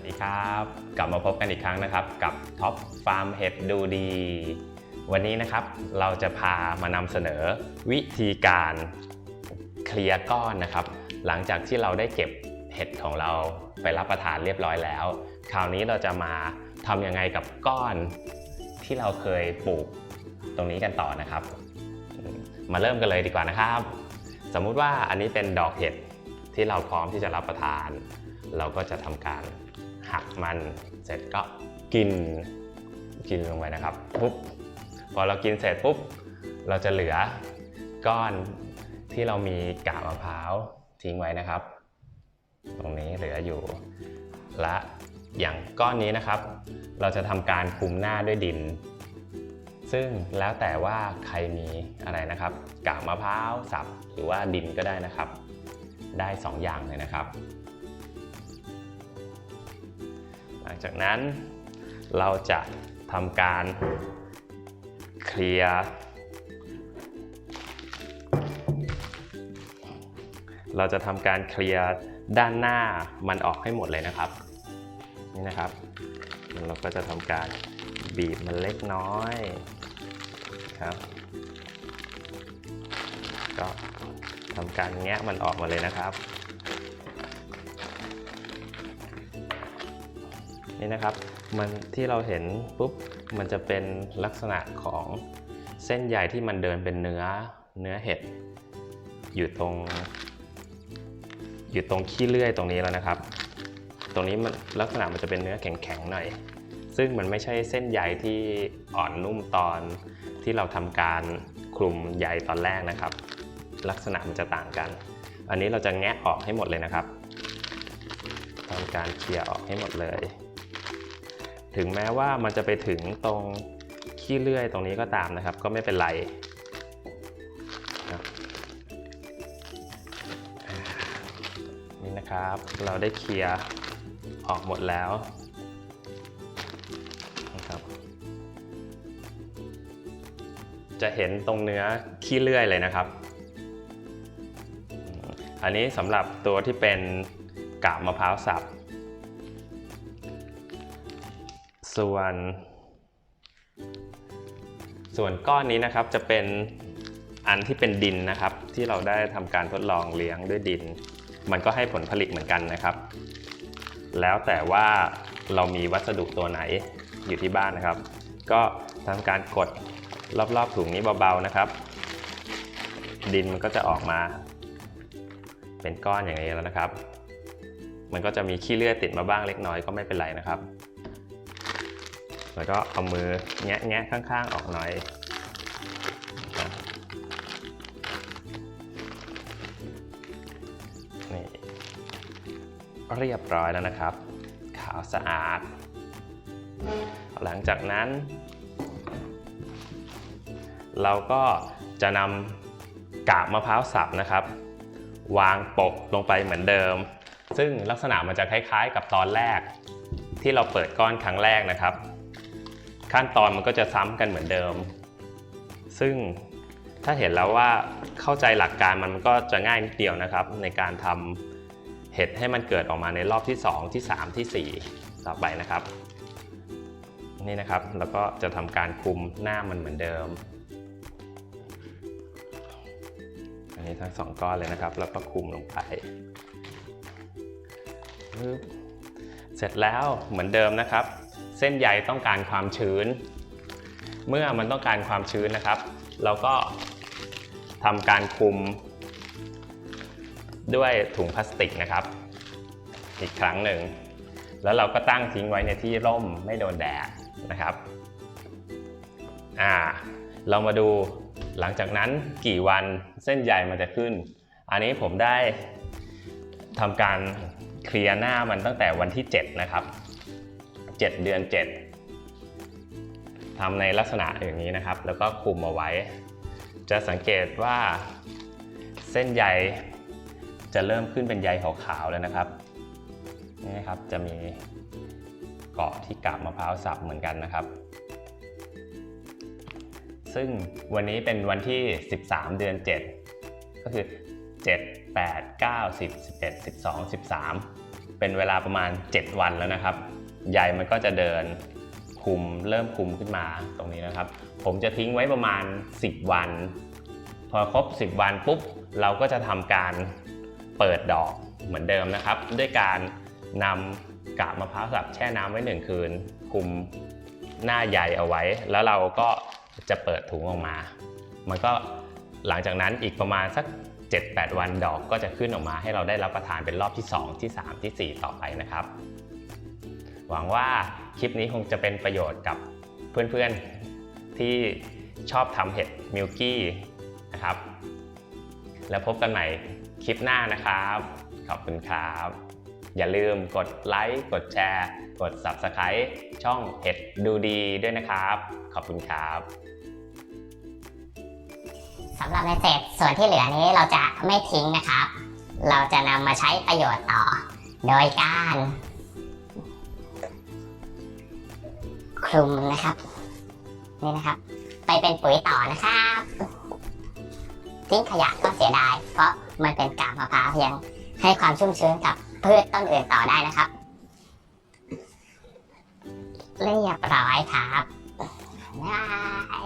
วัสดีครับ กลับมาพบกันะครับ กับท็อปฟาร์มเห็ดดูดี วันนี้นะครับเราจะพามานำเสนอวิธีการเคลียร์ก้อนนะครับ หลังจากที่เราได้เก็บเห็ดของเราไปรับประทานเรียบร้อยแล้ว คราวนี้เราจะมาทำยังไงกับก้อนที่เราเคยปลูกตรงนี้กันต่อนะครับ มาเริ่มกันเลยดีกว่านะครับ สมมุติว่าอันนี้เป็นดอกเห็ดที่เราพร้อมที่จะรับประทาน เราก็จะทำการ หักมันเสร็จก็กินกินลงไปนะครับปุ๊บพอเรากินเสร็จปุ๊บเราจะเหลือก้อนที่เรามีกากมะพร้าวทิ้งไว้นะครับ ตรงนี้เหลืออยู่ และอย่างก้อนนี้นะครับ เราจะทำการคลุมหน้าด้วยดิน ซึ่งแล้วแต่ว่าใครมีอะไรนะครับ กากมะพร้าวสับหรือว่าดินก็ได้นะครับ ได้ 2 อย่างเลยนะครับ ลังจากนั้นเราจะทำการเคลียร์เราจะทำการเคลียร์ด้านหน้ามันออกให้หมดเลยนะครับนี่นะครับเราก็จะทำการบีบมันเล็กน้อยครับ ก็ทำการแงะมันออกมาเลยนะครับ นี่นะครับมันที่เราเห็นปุ๊บมันจะเป็นลักษณะของเส้นใยที่มันเดินเป็นเนื้อเนื้อเห็ดอยู่ตรง อยู่ตรงขี้เลื่อยตรงนี้แล้วนะครับ ตรงนี้มันลักษณะมันจะเป็นเนื้อแข็งๆหน่อย ซึ่งมันไม่ใช่เส้นใยที่อ่อนนุ่มตอนที่เราทำการคลุมใยตอนแรกนะครับ ลักษณะมันจะต่างกัน อันนี้เราจะแงะออกให้หมดเลยนะครับทำการเคลียร์ออกให้หมดเลย ถึงแม้ว่ามันจะไปถึงตรงขี้เลื่อยตรงนี้ก็ตามนะครับ ก็ไม่เป็นไรนี่นะครับ เราได้เคลียร์ออกหมดแล้วนะครับจะเห็นตรงเนื้อขี้เลื่อยเลยนะครับ อันนี้สำหรับตัวที่เป็นกาบมะพร้าวสับ ส่วน ส่วนก้อนนี้นะครับจะเป็นอันที่เป็นดินนะครับ ที่เราได้ทำการทดลองเลี้ยงด้วยดิน มันก็ให้ผลผลิตเหมือนกันนะครับ แล้วแต่ว่าเรามีวัสดุตัวไหนอยู่ที่บ้านนะครับ ก็ทำการกดรอบๆถุงนี้เบาๆนะครับ ดินมันก็จะออกมา เป็นก้อนอย่างนี้แล้วนะครับ มันก็จะมีขี้เลื่อยติดมาบ้างเล็กน้อยก็ไม่เป็นไรนะครับ แล้วก็เอามือแงะแงะข้างๆออกหน่อยนี่เรียบร้อยแล้วนะครับ ขาวสะอาด หลังจากนั้น เราก็จะนำกาบมะพร้าวสับนะครับ วางปกลงไปเหมือนเดิม ซึ่งลักษณะมันจะคล้ายๆ กับตอนแรกที่เราเปิดก้อนครั้งแรกนะครับ ขั้นตอนมันก็จะซ้ำกันเหมือนเดิม ซึ่งถ้าเห็นแล้วว่าเข้าใจหลักการมันก็จะง่ายนิดเดียวนะครับ ในการทำเห็ดให้มันเกิดออกมาในรอบที่ 2 ที่ 3 ที่ 4 ต่อไปนะครับ นี่นะครับแล้วก็จะทำการคุมหน้ามันเหมือนเดิม อันนี้ทั้งสองก้อนเลยนะครับ แล้วก็คุมลงไปเสร็จแล้วเหมือนเดิมนะครับ เส้นใยต้องการความชื้น เมื่อมันต้องการความชื้นนะครับ เราก็ทำการคุม ด้วยถุงพลาสติกนะครับ อีกครั้งหนึ่ง แล้วเราก็ตั้งทิ้งไว้ในที่ร่มไม่โดนแดดนะครับอ่าเรามาดูหลังจากนั้นกี่วันเส้นใยมันจะขึ้น อันนี้ผมได้ทำการเคลียร์หน้ามันตั้งแต่วันที่ 7 นะครับ 7 เดือน 7ทำในลักษณะอย่างนี้นะครับ แล้วก็คุมเอาไว้ จะสังเกตว่าเส้นใยจะเริ่มขึ้นเป็นใยขาวๆแล้วนะครับนี่นะครับจะมีเกาะที่กาบมะพร้าวสับเหมือนกันนะครับ ซึ่งวันนี้เป็นวันที่ 13 เดือน 7 ก็คือ 7 8 9 10 11 12 13 เป็นเวลาประมาณ 7 วันแล้วนะครับ ใยมันก็จะเดินคุมเริ่มคุมขึ้นมาตรงนี้นะครับ ผมจะทิ้งไว้ประมาณ 10 วัน พอครบ 10 วันปุ๊บ เราก็จะทำการเปิดดอกเหมือนเดิมนะครับ ด้วยการนำกาบมะพร้าวสับแช่น้ำไว้หนึ่งคืน คุมหน้าใยเอาไว้ แล้วเราก็จะเปิดถุงออกมา มันก็หลังจากนั้นอีกประมาณสัก 7-8 วันดอกก็จะขึ้นออกมาให้เราได้รับประทานเป็นรอบที่ 2 ที่ 3 ทีสี่4 ต่อไปนะครับ หวังว่าคลิปนี้คงจะเป็นประโยชน์กับเพื่อนๆที่ชอบทำเห็ดมิลกี้นะครับ แล้วพบกันใหม่คลิปหน้านะครับ ขอบคุณครับ อย่าลืมกดไลค์ กดแชร์ กด Subscribe ช่องเห็ดดูดีด้วยนะครับ ขอบคุณครับสำหรับในเศษส่วนที่เหลือนี้เราจะไม่ทิ้งนะครับ เราจะนำมาใช้ประโยชน์ต่อ โดยการ คลุมนะครับ นี่นะครับ ไปเป็นปุ๋ยต่อนะครับทิ้งขยะก็เสียดาย เพราะมันเป็นกากมะพร้าวยังให้ความชุ่มชื้นกับพืชต้นอื่นต่อได้นะครับเรียบร้อยครับบ๊ายบาย